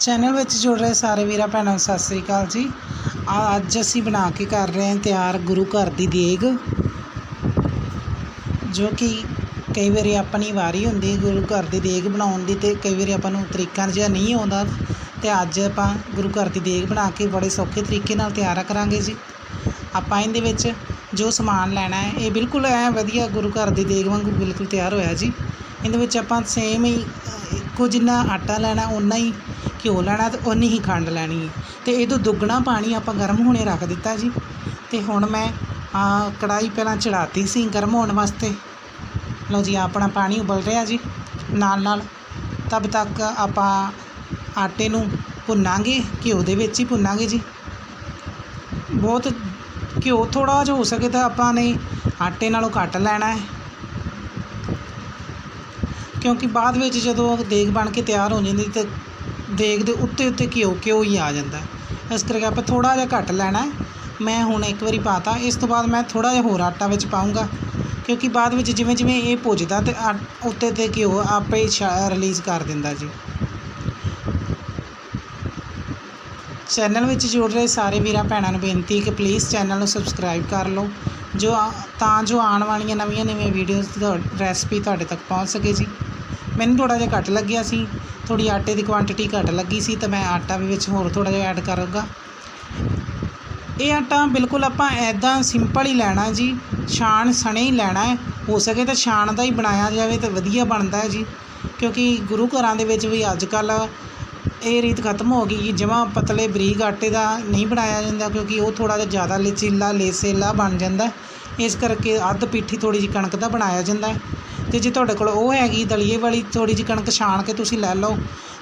Channel ਵਿੱਚ ਜੁੜ ਰਹੇ ਸਾਰੇ ਵੀਰਾਂ, ਭੈਣਾਂ ਨੂੰ ਸਤਿ ਸ੍ਰੀ ਅਕਾਲ ਜੀ। ਆ, ਅੱਜ ਅਸੀਂ ਬਣਾ ਕੇ ਕਰ ਰਹੇ ਹਾਂ ਤਿਆਰ ਗੁਰੂ ਘਰ ਦੀ ਦੇਗ, ਜੋ ਕਿ ਕਈ ਵਾਰੀ ਆਪਣੀ ਵਾਰੀ ਹੁੰਦੀ ਗੁਰੂ ਘਰ ਦੀ ਦੇਗ ਬਣਾਉਣ ਦੀ ਤੇ ਕਈ ਵਾਰੀ ਆਪਾਂ ਨੂੰ ਤਰੀਕਾ ਜਿਹਾ ਨਹੀਂ ਆਉਂਦਾ ਤੇ ਅੱਜ ਆਪਾਂ ਗੁਰੂ ਘਰ ਦੀ ਦੇਗ ਬਣਾ ਕੇ ਬੜੇ ਸੌਖੇ ਤਰੀਕੇ ਨਾਲ ਤਿਆਰ ਕਰਾਂਗੇ ਜੀ। ਆਪਾਂ ਇਹਦੇ ਵਿੱਚ ਜੋ ਸਮਾਨ ਲੈਣਾ ਹੈ, ਇਹ ਬਿਲਕੁਲ ਐ ਵਧੀਆ ਗੁਰੂ ਘਰ ਦੀ ਦੇਗ ਵਾਂਗੂ ਬਿਲਕੁਲ ਤਿਆਰ ਹੋਇਆ ਜੀ। ਇਹਦੇ ਵਿੱਚ ਆਪਾਂ ਸੇਮ ਹੀ ਇੱਕੋ ਜਿੰਨਾ ਆਟਾ ਲੈਣਾ ਉਨਾ ਹੀ ਘਿਓ ਲੈਣਾ ਤੇ ਓਨੀ ਹੀ ਖੰਡ ਲੈਣੀ ਹੈ। ਤੇ ਇਹ ਤੋਂ ਦੁੱਗਣਾ ਪਾਣੀ ਆਪਾਂ ਗਰਮ ਹੋਣੇ ਰੱਖ ਦਿੱਤਾ ਜੀ। ਅਤੇ ਹੁਣ ਮੈਂ ਆ ਕੜਾਈ ਪਹਿਲਾਂ ਚੜ੍ਹਾਤੀ ਸੀ ਗਰਮ ਹੋਣ ਵਾਸਤੇ। ਲਓ ਜੀ, ਆਪਣਾ ਪਾਣੀ ਉਬਲ ਰਿਹਾ ਜੀ। ਨਾਲ ਨਾਲ ਤਬ ਤੱਕ ਆਪਾਂ ਆਟੇ ਨੂੰ ਭੁੰਨਾਂਗੇ, ਘਿਓ ਦੇ ਵਿੱਚ ਹੀ ਭੁੰਨਾਂਗੇ ਜੀ। ਬਹੁਤ ਘਿਓ ਥੋੜਾ ਜਿਹਾ ਹੋ ਸਕੇ ਤਾਂ ਆਪਾਂ ਨੇ ਆਟੇ ਨਾਲੋਂ ਘੱਟ ਲੈਣਾ ਹੈ। ਕਿਉਂਕਿ ਬਾਅਦ ਵਿੱਚ ਜਦੋਂ ਦੇਗ ਬਣ ਕੇ ਤਿਆਰ ਹੋ ਜਾਂਦੀ ਤੇ ਦੇਗ ਦੇ ਉੱਤੇ ਉੱਤੇ ਘਿਓ ਘਿਓ ਹੀ ਆ ਜਾਂਦਾ ਇਸ ਕਰਕੇ ਆਪਾਂ ਥੋੜਾ ਜਿਹਾ ਘੱਟ ਲੈਣਾ ਮੈਂ ਹੁਣ ਇੱਕ ਵਾਰੀ ਪਾਤਾ। ਇਸ ਤੋਂ ਬਾਅਦ ਮੈਂ ਥੋੜਾ ਜਿਹਾ ਹੋਰ ਆਟਾ ਵਿੱਚ ਪਾਉਂਗਾ ਕਿਉਂਕਿ ਬਾਅਦ ਵਿੱਚ ਜਿਵੇਂ ਜਿਵੇਂ ਇਹ ਭੁੱਜਦਾ ਤੇ ਆ- ਉੱਤੇ ਤੇ ਘਿਓ ਆਪੇ ਹੀ ਰਿਲੀਜ਼ ਕਰ ਦਿੰਦਾ ਜੀ। ਚੈਨਲ ਵਿੱਚ ਜੁੜ ਰਹੇ ਸਾਰੇ ਵੀਰਾਂ ਭੈਣਾਂ ਨੂੰ ਬੇਨਤੀ ਕਿ ਪਲੀਜ਼ ਚੈਨਲ ਨੂੰ ਸਬਸਕ੍ਰਾਈਬ ਕਰ ਲਓ। ਜੋ ਤਾਂ ਜੋ ਆਉਣ ਵਾਲੀਆਂ ਨਵੀਆਂ ਨਵੀਆਂ ਵੀਡੀਓਜ਼ ਰੈਸਪੀ ਤੁਹਾਡੇ ਤੱਕ ਪਹੁੰਚ ਸਕੇ ਜੀ। ਮੈਨੂੰ ਥੋੜਾ ਜਿਹਾ ਘੱਟ ਲੱਗਿਆ ਸੀ ਥੋੜੀ ਆਟੇ ਦੀ ਕੁਆਂਟੀਟੀ ਘੱਟ ਲੱਗੀ ਸੀ, ਤਾਂ ਮੈਂ ਆਟਾ ਵੀ ਵਿੱਚ ਹੋਰ ਥੋੜਾ ਜਿਹਾ ਐਡ ਕਰੂੰਗਾ। ਇਹ ਆਟਾ ਬਿਲਕੁਲ ਆਪਾਂ ਐਦਾਂ ਸਿੰਪਲ ਹੀ ਲੈਣਾ ਜੀ, ਛਾਣ ਸਣੇ ਹੀ ਲੈਣਾ ਹੈ। ਹੋ ਸਕੇ ਤਾਂ ਛਾਣ ਦਾ ਹੀ ਬਣਾਇਆ ਜਾਵੇ ਤਾਂ ਵਧੀਆ ਬਣਦਾ ਹੈ ਜੀ, ਕਿਉਂਕਿ ਗੁਰੂ ਘਰਾਂ ਦੇ ਵਿੱਚ ਵੀ ਅੱਜ ਕੱਲ ਇਹ ਰੀਤ ਖਤਮ ਹੋ ਗਈ ਜਮਾਂ ਪਤਲੇ ਬਰੀਕ ਆਟੇ ਦਾ ਨਹੀਂ ਬਣਾਇਆ ਜਾਂਦਾ, ਕਿਉਂਕਿ ਉਹ ਥੋੜਾ ਜਿਹਾ ਜ਼ਿਆਦਾ ਲਚੀਲਾ, ਲੇਸੇਲਾ ਬਣ ਜਾਂਦਾ ਇਸ ਕਰਕੇ ਅੱਧ ਪਿੱਠੀ ਥੋੜੀ ਜਿਹੀ ਕਣਕ ਦਾ ਬਣਾਇਆ ਜਾਂਦਾ ਅਤੇ ਜੇ ਤੁਹਾਡੇ ਕੋਲ ਉਹ ਹੈਗੀ ਦਲੀਏ ਵਾਲੀ ਥੋੜ੍ਹੀ ਜਿਹੀ ਕਣਕ ਛਾਣ ਕੇ ਤੁਸੀਂ ਲੈ ਲਓ,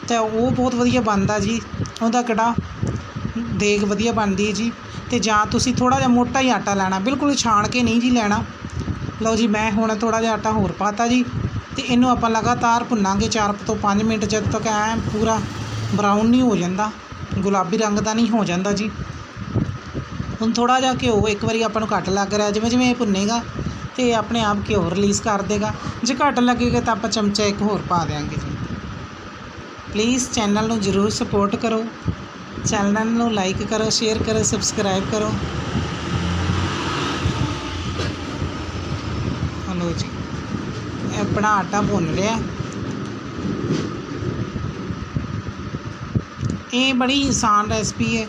ਤਾਂ ਉਹ ਬਹੁਤ ਵਧੀਆ ਬਣਦਾ ਜੀ, ਉਹਦਾ ਕਿਹੜਾ ਦੇਗ ਵਧੀਆ ਬਣਦੀ ਹੈ ਜੀ ਅਤੇ ਜਾਂ ਤੁਸੀਂ ਥੋੜ੍ਹਾ ਜਿਹਾ ਮੋਟਾ ਹੀ ਆਟਾ ਲੈਣਾ, ਬਿਲਕੁਲ ਛਾਣ ਕੇ ਨਹੀਂ ਜੀ ਲੈਣਾ। ਲਓ ਜੀ, ਮੈਂ ਹੁਣ ਥੋੜ੍ਹਾ ਜਿਹਾ ਆਟਾ ਹੋਰ ਪਾਤਾ ਜੀ ਅਤੇ ਇਹਨੂੰ ਆਪਾਂ ਲਗਾਤਾਰ ਭੁੰਨਾਂਗੇ 4 ਤੋਂ 5 ਮਿੰਟ, ਜਦ ਤੱਕ ਐ ਪੂਰਾ ਬਰਾਊਨ ਨਹੀਂ ਹੋ ਜਾਂਦਾ, ਗੁਲਾਬੀ ਰੰਗ ਦਾ ਨਹੀਂ ਹੋ ਜਾਂਦਾ ਜੀ। ਹੁਣ ਥੋੜਾ ਜਿਹਾ ਘਿਓ ਇੱਕ ਵਾਰੀ ਆਪਾਂ ਨੂੰ ਘੱਟ ਲੱਗ ਰਿਹਾ ਜਿਵੇਂ ਜਿਵੇਂ ਇਹ ਭੁੰਨੇਗਾ ਤੇ ਆਪਣੇ ਆਪ ਘਿਓ ਰਿਲੀਜ਼ ਕਰ ਦੇਗਾ? ਜੇ ਘੱਟ ਲੱਗੇਗਾ ਤਾਂ ਆਪਾਂ ਚਮਚਾ ਇੱਕ ਹੋਰ ਪਾ ਦਿਆਂਗੇ ਜੀ। ਪਲੀਜ਼ ਚੈਨਲ ਨੂੰ ਜਰੂਰ ਸਪੋਰਟ ਕਰੋ। ਚੈਨਲ ਨੂੰ ਲਾਈਕ ਕਰੋ ਸ਼ੇਅਰ ਕਰੋ ਸਬਸਕ੍ਰਾਈਬ ਕਰੋ। ਹਲੋ ਜੀ। ਆਪਣਾ ਆਟਾ ਭੁੰਨ ਲਿਆ। ਇਹ ਬੜੀ ਆਸਾਨ ਰੈਸਪੀ ਹੈ।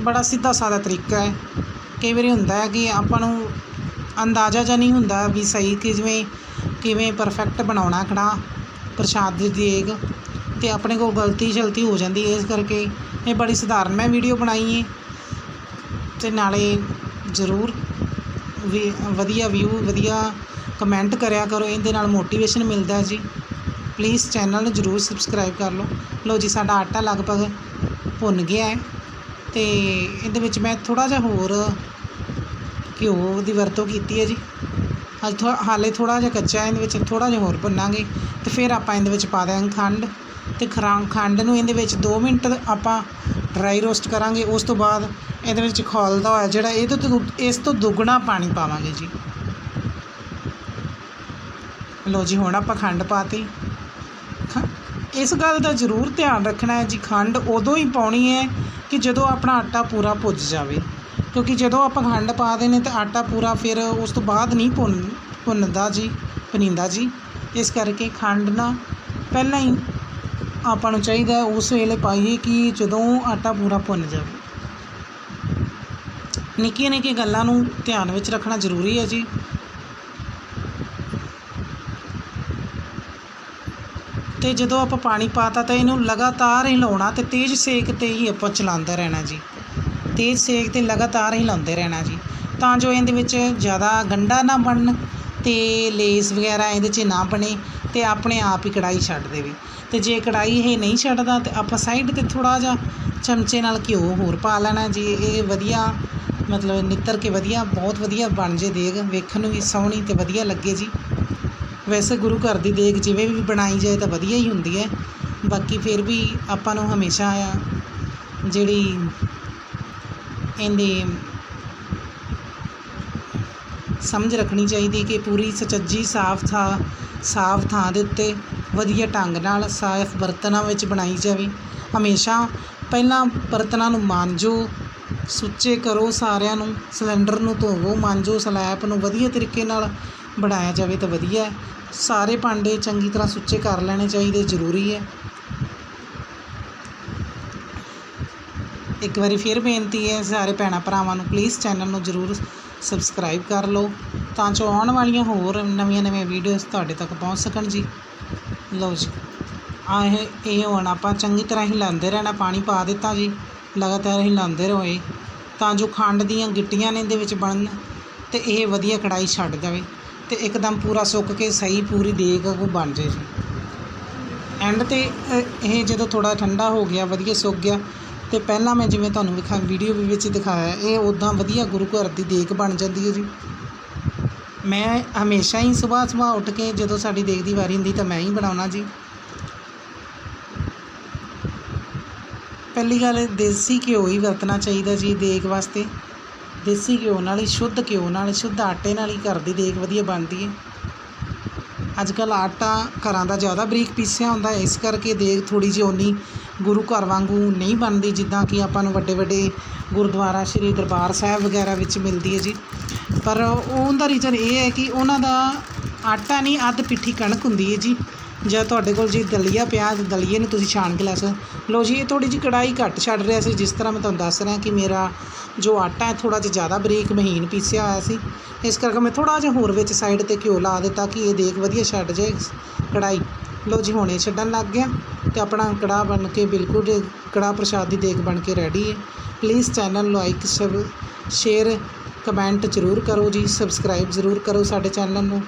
ਬੜਾ ਸਿੱਧਾ ਸਾਦਾ ਤਰੀਕਾ ਹੈ। ਕਈ ਵਾਰੀ ਹੁੰਦਾ ਹੈ ਕਿ ਆਪਾਂ ਨੂੰ ਅੰਦਾਜ਼ਾ ਜਿਹਾ ਨਹੀਂ ਹੁੰਦਾ ਵੀ ਸਹੀ ਕਿ ਜਿਵੇਂ ਕਿਵੇਂ ਪਰਫੈਕਟ ਬਣਾਉਣਾ ਕੜਾ ਪ੍ਰਸ਼ਾਦ ਦੀ ਦੇਗ ਤੇ ਆਪਣੇ ਕੋਲ ਗਲਤੀ ਸ਼ਲਤੀ ਹੋ ਜਾਂਦੀ ਹੈ ਇਸ ਕਰਕੇ। ਇਹ ਬੜੀ ਸਧਾਰਨ ਮੈਂ ਵੀਡੀਓ ਬਣਾਈ ਹੈ ਤੇ ਨਾਲੇ ਜ਼ਰੂਰ ਵੀ ਵਧੀਆ ਵਿਊ ਵਧੀਆ ਕਮੈਂਟ ਕਰਿਆ ਕਰੋ, ਇਹਦੇ ਨਾਲ ਮੋਟੀਵੇਸ਼ਨ ਮਿਲਦਾ ਜੀ। ਪਲੀਜ਼ ਚੈਨਲ ਨੂੰ ਜ਼ਰੂਰ ਸਬਸਕ੍ਰਾਈਬ ਕਰ ਲਓ। ਲਓ ਜੀ, ਸਾਡਾ ਆਟਾ ਲਗਭਗ ਭੁੰਨ ਗਿਆ ਹੈ ਤੇ ਇਹਦੇ ਵਿੱਚ ਮੈਂ ਥੋੜਾ ਜਿਹਾ ਹੋਰ ਘਿਓ ਦੀ ਵਰਤੋਂ ਕੀਤੀ ਹੈ ਜੀ। ਅੱਜ ਥੋੜਾ ਹਾਲੇ ਥੋੜਾ ਜਿਹਾ ਕੱਚਾ ਹੈ, ਇਹਦੇ ਵਿੱਚ ਥੋੜਾ ਜਿਹਾ ਹੋਰ ਭੁੰਨਾਂਗੇ ਤੇ ਫਿਰ ਆਪਾਂ ਇਹਦੇ ਵਿੱਚ ਪਾ ਦਿਆਂਗੇ ਖੰਡ ਤੇ ਖਰਾਂ ਖੰਡ ਨੂੰ ਇਹਦੇ ਵਿੱਚ 2 ਮਿੰਟ ਆਪਾਂ ਡਰਾਈ ਰੋਸਟ ਕਰਾਂਗੇ। ਉਸ ਤੋਂ ਬਾਅਦ ਇਹਦੇ ਵਿੱਚ ਖੌਲਦਾ ਹੋਇਆ ਜਿਹੜਾ ਇਹ ਤੋਂ ਇਸ ਤੋਂ ਦੁੱਗਣਾ ਪਾਣੀ ਪਾਵਾਂਗੇ ਜੀ। ਲਓ ਜੀ, ਹੁਣ ਆਪਾਂ ਖੰਡ ਪਾਤੀ। ਖ- ਇਸ ਗੱਲ ਦਾ ਜ਼ਰੂਰ ਧਿਆਨ ਰੱਖਣਾ ਹੈ ਜੀ, ਖੰਡ ਉਦੋਂ ਹੀ ਪਾਉਣੀ ਹੈ ਕਿ ਜਦੋਂ ਆਪਣਾ ਆਟਾ ਪੂਰਾ ਭੁੱਜ ਜਾਵੇ। ਕਿਉਂਕਿ ਜਦੋਂ ਆਪਾਂ ਖੰਡ ਪਾ ਦੇਣੇ ਤਾਂ ਆਟਾ ਪੂਰਾ ਫਿਰ ਉਸ ਤੋਂ ਬਾਅਦ ਨਹੀਂ ਭੁੰਨ ਭੁੰਨਦਾ ਜੀ, ਭੁੰਨੀਦਾ ਜੀ। ਇਸ ਕਰਕੇ ਖੰਡ ਨਾ ਪਹਿਲਾਂ ਹੀ ਆਪਾਂ ਨੂੰ ਚਾਹੀਦਾ ਉਸ ਵੇਲੇ ਪਾਈਏ ਕਿ ਜਦੋਂ ਆਟਾ ਪੂਰਾ ਭੁੰਨ ਜਾਵੇ। ਨਿੱਕੀਆਂ ਨਿੱਕੀਆਂ ਗੱਲਾਂ ਨੂੰ ਧਿਆਨ ਵਿੱਚ ਰੱਖਣਾ ਜ਼ਰੂਰੀ ਹੈ ਜੀ। ਤੇ ਜਦੋਂ ਆਪਾਂ ਪਾਣੀ ਪਾਤਾ ਤਾਂ ਇਹਨੂੰ ਲਗਾਤਾਰ ਹਿਲਾਉਣਾ ਤੇ ਤੇਜ਼ ਸੇਕ ਤੇ ਹੀ ਆਪਾਂ ਚਲਾਉਂਦਾ ਰਹਿਣਾ ਜੀ। ਤੇਜ਼ ਸੇਕ ਤੇ ਲਗਾਤਾਰ ਹਿਲਾਉਂਦੇ ਰਹਿਣਾ ਜੀ। ਤਾਂ ਜੋ ਇਹਦੇ ਵਿੱਚ ਜ਼ਿਆਦਾ ਗੰਢਾ ਨਾ ਬਣਨ ਤੇ ਲੇਸ ਵਗੈਰਾ ਇਹਦੇ 'ਚ ਨਾ ਬਣੇ ਤੇ ਆਪਣੇ ਆਪ ਹੀ ਕੜਾਈ ਛੱਡ ਦੇਵੇ। ਤੇ ਜੇ ਕੜਾਈ ਇਹ ਨਹੀਂ ਛੱਡਦਾ ਤੇ ਆਪਾਂ ਸਾਈਡ ਤੇ ਥੋੜਾ ਜਿਹਾ ਚਮਚੇ ਨਾਲ ਘਿਓ ਹੋਰ ਪਾ ਲੈਣਾ ਜੀ। ਇਹ ਵਧੀਆ ਮਤਲਬ ਨਿੱਤਰ ਕੇ ਵਧੀਆ, ਬਹੁਤ ਵਧੀਆ ਬਣ ਜੇ ਦੇਗ। ਵੇਖਣ ਨੂੰ ਵੀ ਸੋਹਣੀ ਤੇ ਵਧੀਆ ਲੱਗੇ ਜੀ। ਵੈਸੇ ਗੁਰੂ ਘਰ ਦੀ ਦੇਗ ਜਿਵੇਂ ਵੀ ਬਣਾਈ ਜਾਏ ਤਾਂ ਵਧੀਆ ਹੀ ਹੁੰਦੀ ਹੈ। ਬਾਕੀ ਫਿਰ ਵੀ ਆਪਾਂ ਨੂੰ ਹਮੇਸ਼ਾ ਆ ਜਿਹੜੀ ਇਹਦੀ ਸਮਝ ਰੱਖਣੀ ਚਾਹੀਦੀ ਕਿ ਪੂਰੀ ਸੁਚੱਜੀ ਸਾਫ਼ ਥਾਂ ਸਾਫ਼ ਥਾਂ ਦੇ ਉੱਤੇ ਵਧੀਆ ਢੰਗ ਨਾਲ ਸਾਫ਼ ਬਰਤਨਾਂ ਵਿੱਚ ਬਣਾਈ ਜਾਵੇ। ਹਮੇਸ਼ਾ ਪਹਿਲਾਂ ਬਰਤਨਾਂ ਨੂੰ ਮਾਂਜੋ, ਸੁੱਚੇ ਕਰੋ ਸਾਰਿਆਂ ਨੂੰ, ਸਿਲੰਡਰ ਨੂੰ ਧੋਵੋ, ਮਾਂਜੋ ਸਲੈਬ ਨੂੰ ਵਧੀਆ ਤਰੀਕੇ ਨਾਲ ਬਣਾਇਆ ਜਾਵੇ ਤਾਂ ਵਧੀਆ। ਸਾਰੇ ਭਾਂਡੇ ਚੰਗੀ ਤਰ੍ਹਾਂ ਸੁੱਚੇ ਕਰ ਲੈਣੇ ਚਾਹੀਦੇ, ਜ਼ਰੂਰੀ ਹੈ। ਇੱਕ ਵਾਰੀ ਫਿਰ ਬੇਨਤੀ ਹੈ ਸਾਰੇ ਭੈਣਾਂ ਭਰਾਵਾਂ ਨੂੰ ਪਲੀਜ਼ ਚੈਨਲ ਨੂੰ ਜ਼ਰੂਰ ਸਬਸਕ੍ਰਾਈਬ ਕਰ ਲਓ, ਤਾਂ ਜੋ ਆਉਣ ਵਾਲੀਆਂ ਹੋਰ ਨਵੀਆਂ ਨਵੀਆਂ ਵੀਡੀਓਜ਼ ਤੁਹਾਡੇ ਤੱਕ ਪਹੁੰਚ ਸਕਣ ਜੀ। ਲਓ ਜੀ ਆ ਇਹ ਇਹ ਹੁਣ ਆਪਾਂ ਚੰਗੀ ਤਰ੍ਹਾਂ ਹਿਲਾਉਂਦੇ ਰਹਿਣਾ, ਪਾਣੀ ਪਾ ਦਿੱਤਾ ਜੀ, ਲਗਾਤਾਰ ਹਿਲਾਉਂਦੇ ਰਹੇ ਤਾਂ ਜੋ ਖੰਡ ਦੀਆਂ ਗਿੱਟੀਆਂ ਨੇ ਇਹਦੇ ਵਿੱਚ ਬਣਨ, ਤੇ ਇਹ ਵਧੀਆ ਕੜਾਈ ਛੱਡ ਜਾਵੇ, ਤੇ ਇੱਕਦਮ ਪੂਰਾ ਸੁੱਕ ਕੇ ਸਹੀ ਪੂਰੀ ਦੇਗ ਉਹ ਬਣ ਜਾਏ ਜੀ। ਐਂਡ ਤੇ ਇਹ ਜਦੋਂ ਥੋੜਾ ਠੰਡਾ ਹੋ ਗਿਆ, ਵਧੀਆ ਸੁੱਕ ਗਿਆ ਅਤੇ ਪਹਿਲਾਂ ਮੈਂ ਜਿਵੇਂ ਤੁਹਾਨੂੰ ਵਿਖਾ ਵੀਡੀਓ ਵੀ ਵਿੱਚ ਦਿਖਾਇਆ, ਇਹ ਉੱਦਾਂ ਵਧੀਆ ਗੁਰੂ ਘਰ ਦੀ ਦੇਖ ਬਣ ਜਾਂਦੀ ਹੈ ਜੀ। ਮੈਂ ਹਮੇਸ਼ਾ ਹੀ ਸਵੇਰ ਸਵੇਰ ਉੱਠ ਕੇ ਜਦੋਂ ਸਾਡੀ ਦੇਖ ਦੀ ਵਾਰੀ ਹੁੰਦੀ ਤਾਂ ਮੈਂ ਹੀ ਬਣਾਉਣਾ ਜੀ। ਪਹਿਲੀ ਗੱਲ, ਦੇਸੀ ਘਿਓ ਹੀ ਵਰਤਣਾ ਚਾਹੀਦਾ ਜੀ ਦੇਖ ਵਾਸਤੇ। ਦੇਸੀ ਘਿਓ ਨਾਲ ਹੀ, ਸ਼ੁੱਧ ਘਿਓ ਨਾਲ ਸ਼ੁੱਧ ਆਟੇ ਨਾਲ ਹੀ ਘਰ ਦੀ ਦੇਖ ਵਧੀਆ ਬਣਦੀ ਹੈ। ਅੱਜ ਕੱਲ੍ਹ ਆਟਾ ਘਰਾਂ ਦਾ ਜ਼ਿਆਦਾ ਬਰੀਕ ਪੀਸਿਆ ਹੁੰਦਾ, ਇਸ ਕਰਕੇ ਦੇਖ ਥੋੜੀ ਜਿਹੀ ਓਨੀ ਗੁਰੂ ਘਰ ਵਾਂਗੂ ਨਹੀਂ ਬਣਦੀ, ਜਿੱਦਾਂ ਕਿ ਆਪਾਂ ਨੂੰ ਵੱਡੇ ਵੱਡੇ ਗੁਰਦੁਆਰਾ ਸ਼੍ਰੀ ਦਰਬਾਰ ਸਾਹਿਬ ਵਗੈਰਾ ਵਿੱਚ ਮਿਲਦੀ ਹੈ ਜੀ। ਪਰ ਉਹਦਾ ਰੀਜ਼ਨ ਇਹ ਹੈ ਕਿ ਉਹਨਾਂ ਦਾ ਆਟਾ ਨਹੀਂ, ਅੱਧ ਪਿੱਠੀ ਕਣਕ ਹੁੰਦੀ ਹੈ ਜੀ। ਜਾਂ ਤੁਹਾਡੇ ਕੋਲ ਜੀ ਦਲੀਆ ਪਿਆ ਦਲੀਏ ਨੂੰ ਤੁਸੀਂ ਛਾਣ ਕੇ ਲੈ ਸਕਦੇ ਲਓ ਜੀ, ਇਹ ਥੋੜੀ ਜਿਹੀ ਕੜਾਈ ਘੱਟ ਛੱਡ ਰਿਹਾ ਸੀ, ਜਿਸ ਤਰ੍ਹਾਂ ਮੈਂ ਤੁਹਾਨੂੰ ਦੱਸ ਰਿਹਾ ਕਿ ਮੇਰਾ ਜੋ ਆਟਾ ਹੈ ਥੋੜਾ ਜਿਹਾ ਜ਼ਿਆਦਾ ਬਰੀਕ ਮਹੀਨ ਪੀਸਿਆ ਹੋਇਆ ਸੀ। ਇਸ ਕਰਕੇ ਮੈਂ ਥੋੜਾ ਜਿਹਾ ਹੋਰ ਵਿੱਚ ਸਾਈਡ ਤੇ ਘਿਓ ਲਾ ਦਿੱਤਾ ਕਿ ਇਹ ਦੇਖ ਵਧੀਆ ਛੱਡ ਜਾਏ ਕੜਾਈ ਲਓ ਜੀ, ਹੁਣੇ ਛੱਡਣ ਲੱਗ ਗਿਆ ਤੇ ਆਪਣਾ ਕੜਾਹ ਬਣ ਕੇ ਬਿਲਕੁਲ ਕੜਾਹ ਪ੍ਰਸ਼ਾਦ ਦੀ ਦੇਗ ਬਣ ਕੇ ਰੈਡੀ ਹੈ। ਪਲੀਜ਼ ਚੈਨਲ ਨੂੰ ਲਾਈਕ ਸਬ ਸ਼ੇਅਰ ਕਮੈਂਟ ਜ਼ਰੂਰ ਕਰੋ ਜੀ ਸਬਸਕ੍ਰਾਈਬ ਜ਼ਰੂਰ ਕਰੋ ਸਾਡੇ ਚੈਨਲ ਨੂੰ।